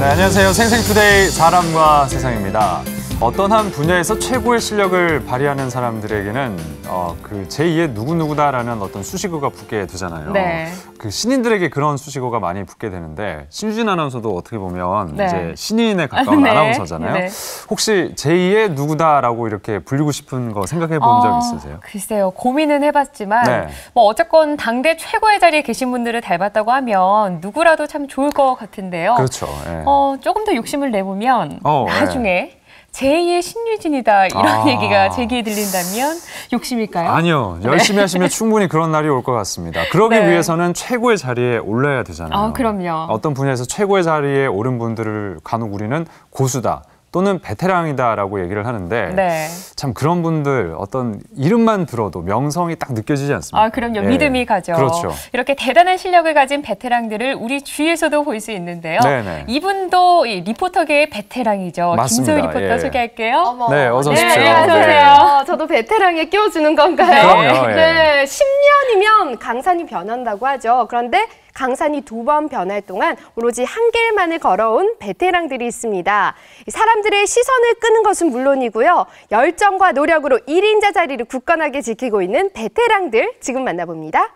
네, 안녕하세요. 생생투데이 사람과 세상입니다. 어떤 한 분야에서 최고의 실력을 발휘하는 사람들에게는 어, 그 제2의 누구누구다라는 어떤 수식어가 붙게 되잖아요. 네. 그 신인들에게 그런 수식어가 많이 붙게 되는데 신유진 아나운서도 어떻게 보면 네. 이제 신인에 가까운 네. 아나운서잖아요. 네. 혹시 제2의 누구다라고 이렇게 불리고 싶은 거 생각해 본적 어, 있으세요? 글쎄요. 고민은 해봤지만 네. 뭐 어쨌건 당대 최고의 자리에 계신 분들을 닮았다고 하면 누구라도 참 좋을 것 같은데요. 그렇죠. 예. 어, 조금 더 욕심을 내보면 어, 나중에 제2의 신유진이다 이런 아. 얘기가 제기에 들린다면 욕심일까요? 아니요. 열심히 하시면 충분히 그런 날이 올 것 같습니다. 그러기 네. 위해서는 최고의 자리에 올라야 되잖아요. 아, 그럼요. 어떤 분야에서 최고의 자리에 오른 분들을 간혹 우리는 고수다 또는 베테랑이다라고 얘기를 하는데 네. 참 그런 분들 어떤 이름만 들어도 명성이 딱 느껴지지 않습니까? 아, 그럼요. 예. 믿음이 가죠. 그렇죠. 이렇게 대단한 실력을 가진 베테랑들을 우리 주위에서도 볼 수 있는데요. 네네. 이분도 이 리포터계의 베테랑이죠. 맞습니다. 김소희 리포터 예. 소개할게요. 어머. 네, 어서 네, 오십시오. 안녕하세요. 어, 저도 베테랑에 끼워주는 건가요? 그럼요, 예. 네, 10년이면 강산이 변한다고 하죠. 그런데 강산이 두 번 변할 동안 오로지 한 길만을 걸어온 베테랑들이 있습니다. 이 사람들의 시선을 끄는 것은 물론이고요. 열정과 노력으로 일인자 자리를 굳건하게 지키고 있는 베테랑들 지금 만나봅니다.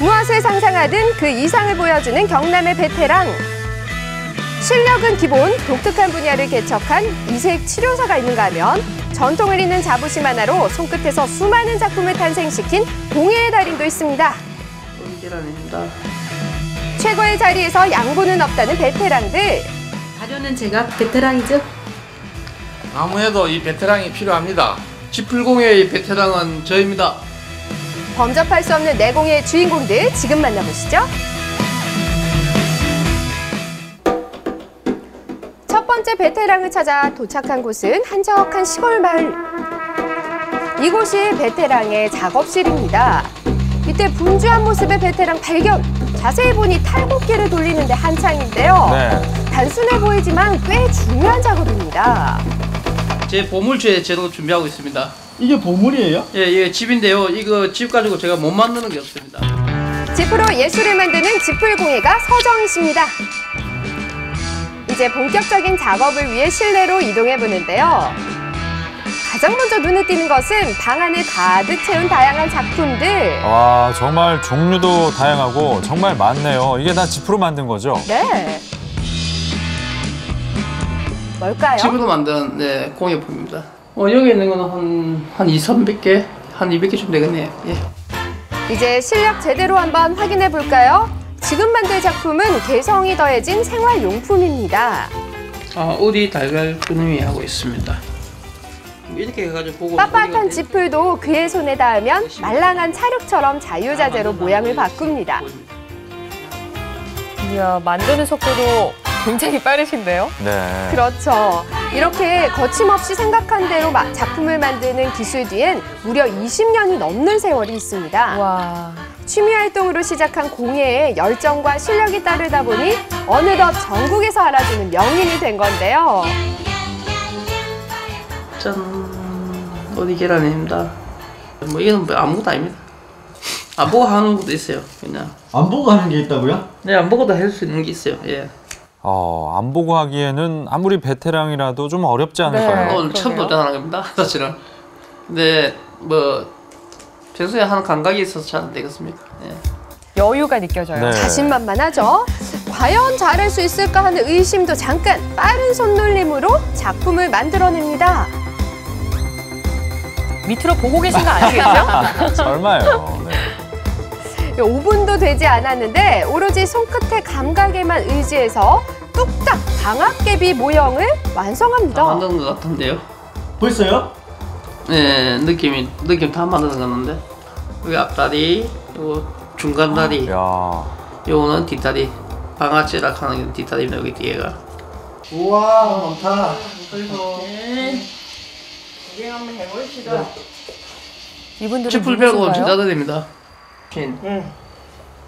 무엇을 상상하든 그 이상을 보여주는 경남의 베테랑. 실력은 기본, 독특한 분야를 개척한 이색 치료사가 있는가 하면 전통을 잇는 자부심 하나로 손끝에서 수많은 작품을 탄생시킨 공예의 달인도 있습니다. 계란입니다. 최고의 자리에서 양보는 없다는 베테랑들. 자료는 제가 베테랑이죠. 아무래도 이 베테랑이 필요합니다. 지풀공예의 베테랑은 저입니다. 범접할 수 없는 내공의 주인공들 지금 만나보시죠. 첫 번째 베테랑을 찾아 도착한 곳은 한적한 시골 마을. 이곳이 베테랑의 작업실입니다. 이때 분주한 모습의 베테랑 발견. 자세히 보니 탈곡기를 돌리는데 한창인데요. 네. 단순해 보이지만 꽤 중요한 작업입니다. 제 보물제 제도 준비하고 있습니다. 이게 보물이에요? 예, 예, 집인데요. 이거 집 가지고 제가 못 만드는 게 없습니다. 지프로 예술을 만드는 지풀공예가 서정희 씨입니다. 이제 본격적인 작업을 위해 실내로 이동해 보는데요. 가장 먼저 눈에 띄는 것은 방 안을 가득 채운 다양한 작품들. 와 정말 종류도 다양하고 정말 많네요. 이게 다 지프로 만든 거죠? 네. 뭘까요? 집으로 만든 네, 공예품입니다. 어, 여기 있는 거는 한, 한 2, 300개? 한 200개쯤 되겠네요. 예. 이제 실력 제대로 한번 확인해 볼까요? 지금 만들 작품은 개성이 더해진 생활용품입니다. 아, 어디 달걀 끄님이 하고 있습니다. 이렇게 해가지고 보고 빳빳한 지풀도 그의 손에 닿으면 말랑한 찰흙처럼 자유자재로 모양을 바꿉니다. 이야, 만드는 속도도 굉장히 빠르신데요. 네. 그렇죠. 이렇게 거침없이 생각한 대로 마- 작품을 만드는 기술 뒤엔 무려 20년이 넘는 세월이 있습니다. 와. 취미 활동으로 시작한 공예에 열정과 실력이 따르다 보니 어느덧 전국에서 알아주는 명인이 된 건데요. 짠 어디 계란입니다. 뭐 이건 뭐 아무것도 아닙니다. 안 보고 하는 것도 있어요. 그냥 안 보고 하는 게 있다고요? 네, 안 보고도 할 수 있는 게 있어요. 예. 어, 안 보고 하기에는 아무리 베테랑이라도 좀 어렵지 않을까요? 네. 오늘 처음. 도전하는 겁니다. 사실은. 근데 뭐 평소에 하는 감각이 있어서 잘 안 되겠습니까? 예. 여유가 느껴져요. 네. 자신만만하죠. 과연 잘할 수 있을까 하는 의심도 잠깐 빠른 손놀림으로 작품을 만들어냅니다. 밑으로 보고 계신 거 아니겠죠? 설마요. 네. 5분도 되지 않았는데 오로지 손끝의 감각에만 의지해서 뚝딱 방앗개비 모형을 다 완성합니다. 만드는 것 같은데요. 벌써요? 네, 느낌이 느낌 다 만드는 거는데 여기 앞다리, 요 중간 다리, 야, 요거는 뒷다리. 방아찌락 하는 게 뒷다리입니다. 여기 뒤에가. 우와, 많다. 그래서 이분들은 쥐풀 빼고 누구신가요? 제자들입니다. 신.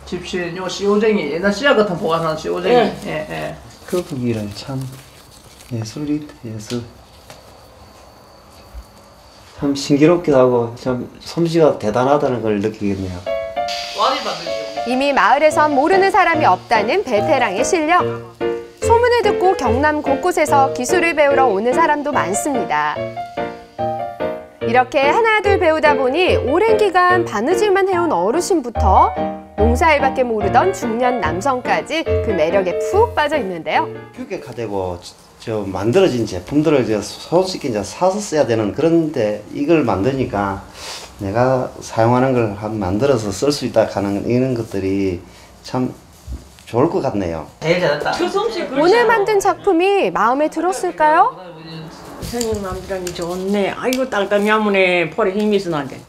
집신, 요 씨오쟁이, 옛날 씨앗 같은 보관하는 씨오쟁이. 예, 예. 거북이란 참 예술이 예술. 참 신기롭기도 하고 참 솜씨가 대단하다는 걸 느끼겠네요. 와리. 이미 마을에선 모르는 사람이 없다는 베테랑의 실력. 소문을 듣고 경남 곳곳에서 기술을 배우러 오는 사람도 많습니다. 이렇게 하나 둘 배우다 보니 오랜 기간 바느질만 해온 어르신부터 농사일밖에 모르던 중년 남성까지 그 매력에 푹 빠져 있는데요. 규격화 되고 저 만들어진 제품들을 이제 솔직히 이제 사서 써야 되는 그런데 이걸 만드니까 내가 사용하는 걸한 만들어서 쓸 수 있다 하는 이런 것들이 참 좋을 것 같네요. 제일 잘했다. 오늘 만든 작품이 마음에 들었을까요? 선생님 마음들하니 좋네. 아이고 아무네 폴에 힘이 있어 나한테.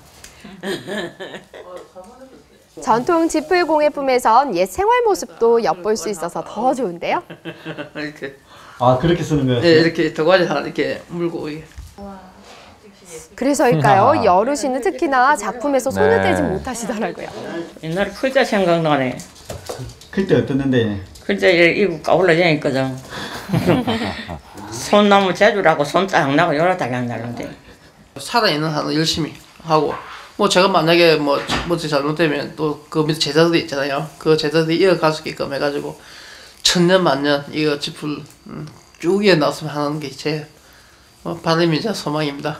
전통 지풀 공예품에선 옛 생활 모습도 엿볼 수 있어서 더 좋은데요. 이렇게 아 그렇게 쓰는 거예요? 예, 이렇게 도가지 하나 이렇게 물고 이게. 그래서일까요? 이 어르신은 특히나 작품에서 손을 네. 떼지 못하시더라고요. 옛날에 글자 생각나네. 클때 어땠는데? 글자 이거 까올라져 있거든. 손나무 재주라고 손딱 나고 여러 달이 안 나는데. 살아있는 한은 열심히 하고 뭐 제가 만약에 뭐 뭐지 잘못되면 또 그 밑에 제자들이 있잖아요. 그 제자들이 이어갈 수 있게끔 해가지고 천년 만년 이거 지풀 음, 쭉 이어나왔으면 하는 게제뭐 바람이자 소망입니다.